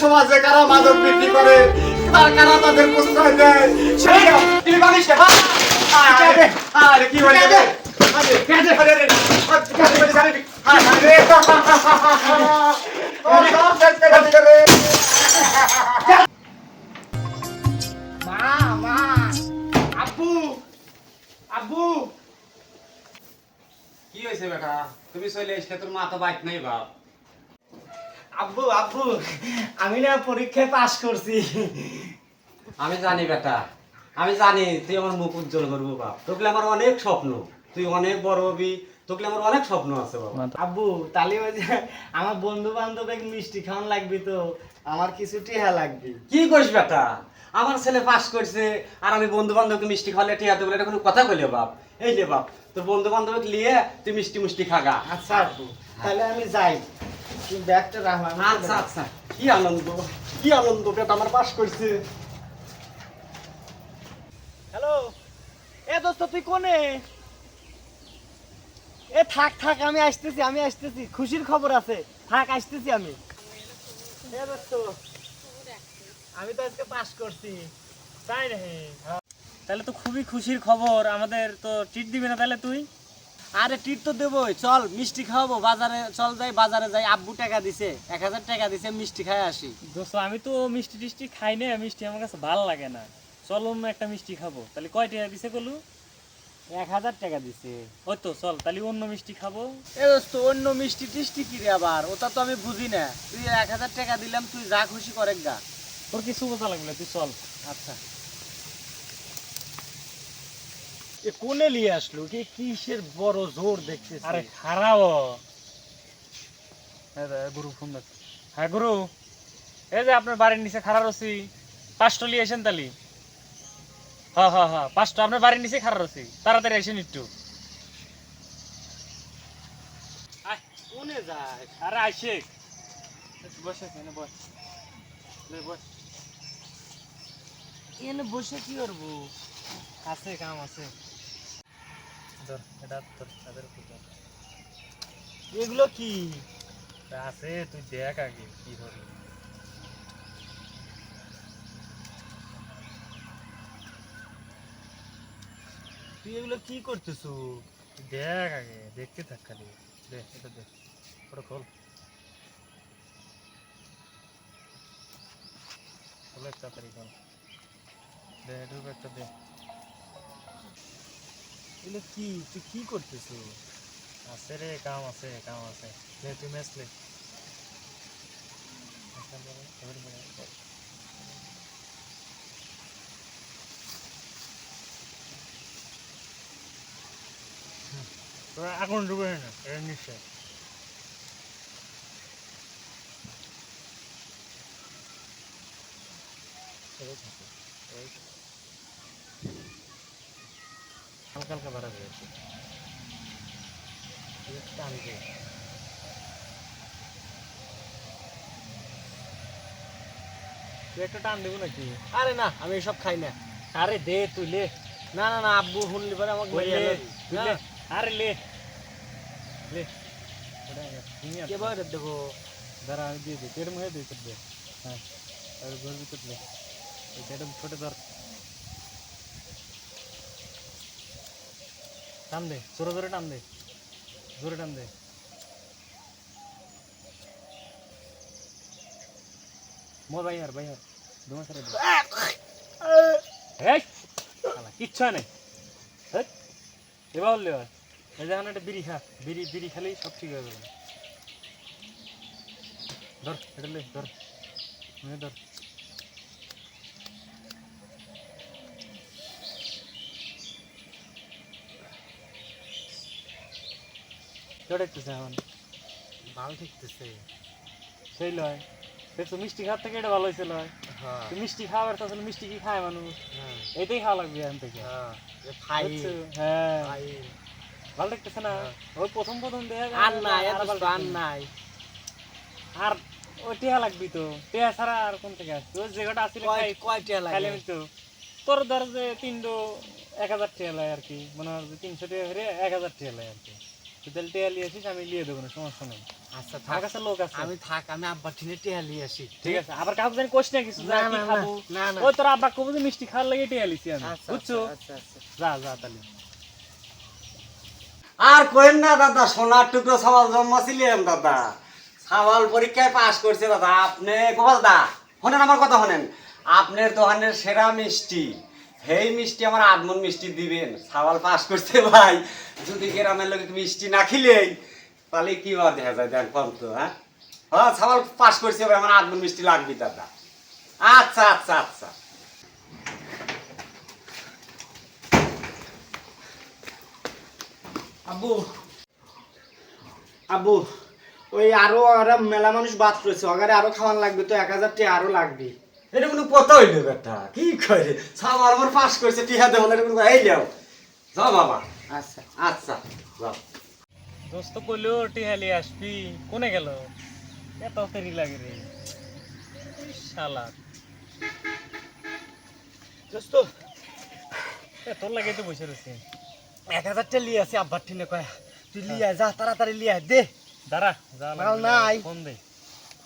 সমাজে কারা মাদক বিক্রি করে তার কারা তাদের প্রশ্রয় দেয় তুমি হ্যাঁ। কি কি হয়েছে বেটা? তুমি চলে এসে তোর মা তো বাইক নাই বাপ। আব্বু আব্বু আমি না পরীক্ষায় পাশ করছি। আমি জানি বেটা আমি জানি তুই আমার মুখ উজ্জ্বল করব বাপ। তোকে আমার অনেক স্বপ্ন তুই অনেক বড় হবি তোকে আমার অনেক স্বপ্ন আছে বাবা। আব্বু তাহলে ওই যে আমার বন্ধু বান্ধব মিষ্টি খাওয়ান লাগবে তো আমার কিছু টিহা লাগবে। কি করিস বেটা? আমার ছেলে পাস করছে আর আমি বন্ধু বান্ধবকে মিষ্টি খাওয়ালে আছে বলে এটা কোনো কথা কইলে বাপ। এই লে বাপ তোর বন্ধু বান্ধবকে নিয়ে তুই মিষ্টি মিষ্টি খাগা। আচ্ছা আব্বু তাহলে আমি যাই। ব্যাগটা রাখো আমি আচ্ছা আচ্ছা। কি আনন্দ কি আনন্দ বেটা আমার পাস করছে। হ্যালো? এ দোস্ত তুই কোনে? এ থাক থাক আমি আসতেছি আমি আসতেছি। খুশির খবর আছে। থাক আসতেছি আমি। এ দোস্ত আমি তো আজকে পাস করছি। তাই নাকি তাহলে তো খুবই খুশির খবর। আমাদের তো ট্রিট দিবি না তাহলে তুই? আরে টিট তো দেবই। চল মিষ্টি খাওয়াবো বাজারে চল যাই বাজারে যাই। আব্বু টাকা দিছে এক হাজার টাকা দিছে মিষ্টি খাই আসি। দোস্ত আমি তো মিষ্টি টিষ্টি খাই না মিষ্টি আমার কাছে ভালো লাগে না। চল অন্য একটা মিষ্টি খাব। তাহলে কয় টাকা দিছে কলু? এক হাজার টাকা দিছে। ওই তো চল তাহলে অন্য মিষ্টি খাব। এ দোস্ত অন্য মিষ্টি টিষ্টি কি রে আবার? ওটা তো আমি বুঝি না। তুই এক হাজার টাকা দিলাম তুই যা খুশি করে গা। তোর কিছু বোঝা লাগবে না, তুই চল। আচ্ছা। এ কোনে নিয়ে আসলো? কি কিসের বড় জোর দেখতেছি? আরে খারাও গুরু ফোন হ্যাঁ গুরু। এই যে আপনার বাড়ির নিচে খারাপ রসি। পাঁচটা লিয়ে এসেন তালি হ্যাঁ হ্যাঁ হ্যাঁ পাঁচটা আপনার বাড়ির নিচে খারাপ রসি। তাড়াতাড়ি এসেন একটু। কোনে যায়? আরে আইসেক বসে এখানে বস। বস। এনে বসে কি করব? আছে কাম আছে ধর এটা তোর তাদের উপর ধর। এগুলো কি? আছে তুই দেখ আগে কি হবে। তুই এগুলো কি করতেছো? দেখ আগে দেখতে থাক খালি। দে এটা দে ওটা খোল। খোল এক তাড়াতাড়ি খোল। দে এটুকু একটা দে। এগুলো কি? তুই কি করতেছো আছে রে, কাম আছে কাম আছে। লে তুই লে তোরা আগুন ডুবে না? এটা নিশ্চয়। হালকা হালকা বাড়াবে আর কি টানি দে তুই একটা টান দেবো নাকি আরে না আমি এসব খাই না আরে দে তুই লে না না না আব্বু শুনলি পরে আমাকে ওই বলে লে, দিবি। তুই না, লে আরে লে লে ওটা তুমি আর কে বাইরে দেখো দাঁড়া আমি দিয়ে দিই পেট মুখে দিয়ে দে হ্যাঁ আর ঘর ভিতর দে এটা ছোট ধর টান দে জোরে জোরে টান দে জোরে টান দে। মোর ভাই আর ভাই আর দোয়া করে দে। এই শালা, কিচ্ছু নাই। হেই, এবার বললে হয়। এই যে একটা বিড়ি খা বিড়ি বিড়ি খেলেই সব ঠিক হয়ে যাবে। ধর এটা লে ধর। ধর। এখন। ভালো ঠিকতেছে। সেই লয়। দেখছ মিষ্টি খাওয়ার থেকে এটা ভালো হয়েছে লয়। হ্যাঁ। মিষ্টি খাওয়ার তো আসলে মিষ্টি কি খায় মানুষ? হ্যাঁ। এটাই খাওয়া লাগবে এখান থেকে। হ্যাঁ? হ্যাঁ। ভালো লাগতেছে না? ওই প্রথম প্রথম দেখা আর নাই আর। নাই। আর ওই টেহা লাগবি তো। টেহা ছাড়া আর কোন থেকে আসবে ওই জায়গাটা আসলে কয় খাই লাগে তো। তোর ধর যে তিনটো এক হাজার টেহা লাগে আর কি। মনে হয় তিনশো টাকা করে এক হাজার টেহা লাগে আর কি। তাহলে টেয়া লিয়ে আসিস আমি লিয়ে দেবো না সমস্যা নেই। আচ্ছা থাক। কাছে লোক আছে। আমি থাক আমি আব্বার ঠিনে টেহা লিয়ে আসি ঠিক আছে? আবার কাউকে জানি কোশ না কিছু না, না, না, খাব? না, না। ওই তোর আব্বা কবু যে মিষ্টি খাওয়ার লাগে টেয়া লিছি আমি আচ্ছা বুঝছ? আচ্ছা আচ্ছা যা যা তাহলে। আর কইন না দাদা সোনার টুকরো সওয়াল জন্মাছিলেন দাদা। সওয়াল পরীক্ষায় পাশ করছে দাদা। আপনি গোপাল দা শোনেন আমার কথা শোনেন। আপনার দোকানের সেরা মিষ্টি। সেই মিষ্টি, আমার আদমন মিষ্টি দিবেন। সওয়াল পাশ করছে ভাই। যদি গ্রামের লোক মিষ্টি না খেলেই, তাহলে কি বা দেখা যায়? দেখ কম তো হ্যাঁ? হ্যাঁ সওয়াল পাশ করছে ভাই, আমার আদমন মিষ্টি লাগবে দাদা। আচ্ছা আচ্ছা আচ্ছা। আব্বু। আব্বু, ওই আরও ওরা মেলা মানুষ বাদ করেছে ওখানে আরও খাওয়ান লাগবে তো, এক হাজার আরও লাগবে। এটা কোনো কথা হইল বেটা। কি করে সাবার আমার পাস করছে টিহা দেবো এটা কোনো এই যাও যাও বাবা। আচ্ছা। আচ্ছা যাও। দোস্ত কইলো টেয়া লিয়ে আসবি। কোনে গেল? এত দেরি লাগে রে। শালা। দোস্ত এ, তোর লাগে তো বসে রয়েছে। এক হাজার টাকা লিয়ে আসি আব্বার ঠিনে কয়া। তুই লিয়ে যা তাড়াতাড়ি লিয়ে দে। দাঁড়া যা মাল নাই। ফোন দে।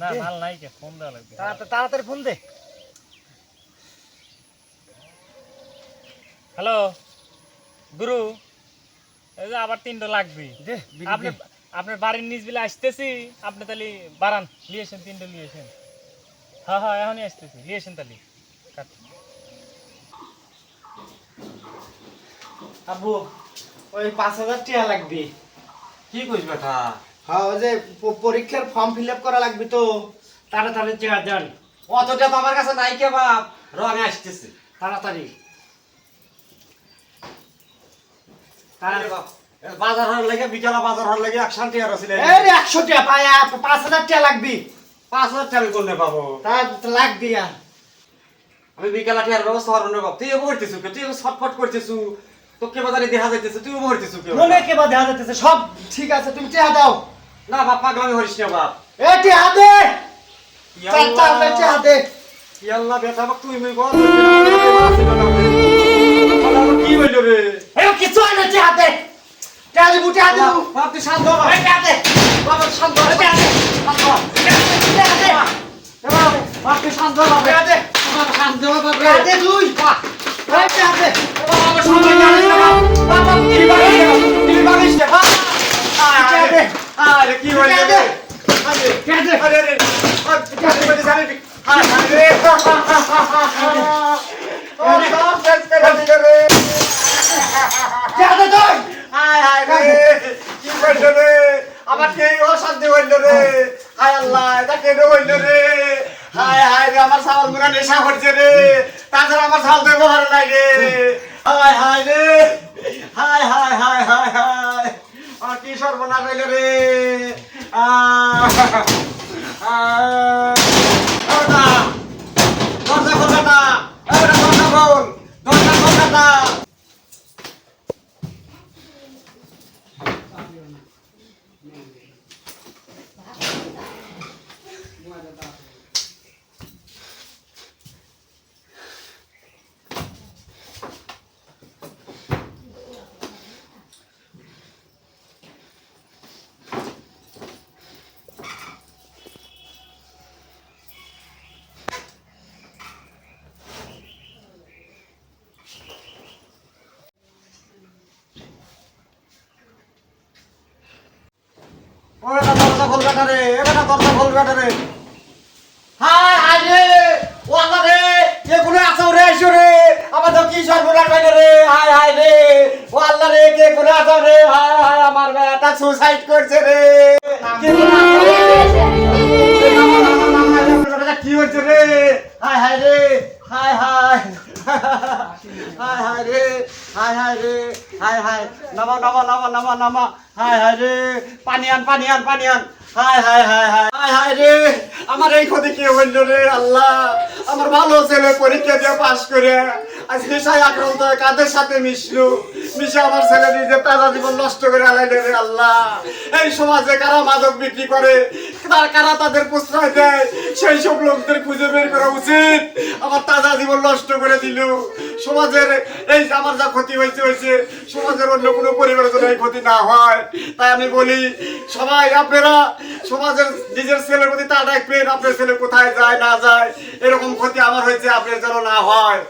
না। মাল নাই কে ফোন দেওয়া লাগবে। তাড়াতাড়ি তাড়াতাড়ি ফোন দে। হ্যালো গুরু এই যে আবার তিনটা লাগবে। আপনি আপনার বাড়ির নিচ বিলে আসতেছি আপনি তাহলে বাড়ান লিয়েছেন তিনটা লিয়েছেন হ্যাঁ হ্যাঁ এখনই আসতেছি লিয়েছেন তাহলে। কাট। আব্বু ওই পাঁচ হাজার টাকা লাগবে। কি কইস বেটা? হ্যাঁ ওই যে পরীক্ষার ফর্ম ফিল আপ করা লাগবে তো। তাড়াতাড়ি টাকা দেন অতটা তো আমার কাছে নাই কে বাপ। র আমি আসতেছি। তাড়াতাড়ি আরে বাপ, এ বাজার হওয়ার লাগে বিকালে বাজার হওয়ার লাগে এক শান্তি আর ছিল এই একশো টাকা পাঁচ হাজার টাকা লাগবে। পাঁচ হাজার টাকা কোনে পাবো? তা লাগবে আর। আমি বিকালে টিয়ার ব্যবস্থা করব না বাপ তুই ভরতেছু কে তুই ছটফট করতেছু? তোকে বাজারে দেখা যাইতেছে তুই ভরতেছু কে মনে কেবা দেখা যাচ্ছে সব ঠিক আছে তুমি টাকা দাও। না বাপ পাগলামি হরিস না বাপ। এ টাকা দে! চার। টাকা দে। ইয়াল্লা বেটা বাপ তুই মই কি হইল রে? কিছু হয় না টাকা দে টাকা দিবু টাকা দিবু বাপ তুই শান্ত হ এই টাকা বাবা শান্ত হ, টাকা দে শান্ত হ। টাকা দে এ বাপ, বাপ শান্ত হ বাপ। টাকা দে শান্ত হ বাপ রে। টাকা দে এই টাকা দে বাপ, আমার সময় জানিস না বাপ। বাপ, বাপ, কি বানিস কি বানিস না, বাপ। আয়, টাকা আয়, দে। আরে, কি হইল টাকা রে? দে। আরে, আরে, আরে, আরে, দে তুই হায় হায় রে কি হইল রে? আমার কে অশান্তি হইল রে? হায় আল্লাহ এটা কেন হইল রে? হায় হায় রে আমার ছাগল মুরা নেশা করছে রে। তাছাড়া আমার ছাগল ব্যবহার নাই রে। হায় হায় রে। হায় হায় হায় হায় হায়। আমার কি সর্বনাশ হইল রে? আহ, আহ, ওটা, দরজা খোল বেটা, ওটা দরজা খোল, দরজা খোল বেটা। ওরে না দরজা খোল বেটা রে দরজা খোল বেটা রে। হায় রে ও আল্লাহ রে এ আছো রে রে। আমার তো কি সর্বনাশ হইল রে হায় হায় রে। ও আল্লাহ রে কে কোনে আছো রে হায় হায় আমার বেটা সুসাইড করছে রে। কে এ এ হচ্ছে রে? হায় হায় রে হায় হায়। হায় হায় রে হায় হায় রে হায় হায় নামা নামা নামা নামা নামা হায় হায় রে পানি আন পানি আন পানি আন হায় হায় হায় হায় হায় হায় রে আমার এই ক্ষতি কে হইল রে আল্লাহ আমার ভালো ছেলে পরীক্ষা দিয়ে পাশ করে আজ নেশায় আক্রান্ত হয়ে কাদের সাথে মিশলো মিশে আমার ছেলে নিজে তাজা জীবন নষ্ট করে আলাইলে রে আল্লাহ এই সমাজে কারা মাদক বিক্রি করে তা- কারা তাদের প্রশ্রয় দেয়? সেই সব লোকদের খুঁজে বের করা উচিত। আমার তাজা জীবন নষ্ট করে দিল। সমাজের এই আমার যা ক্ষতি হয়েছে হয়েছে, সমাজের অন্য কোনো পরিবারের জন্য এই ক্ষতি না হয়। তাই আমি বলি, সবাই আপনারা সমাজের নিজের ছেলের প্রতি তা রাখবেন আপনার ছেলে কোথায় যায়, না যায়, এরকম ক্ষতি আমার হয়েছে, আপনার যেন না হয়।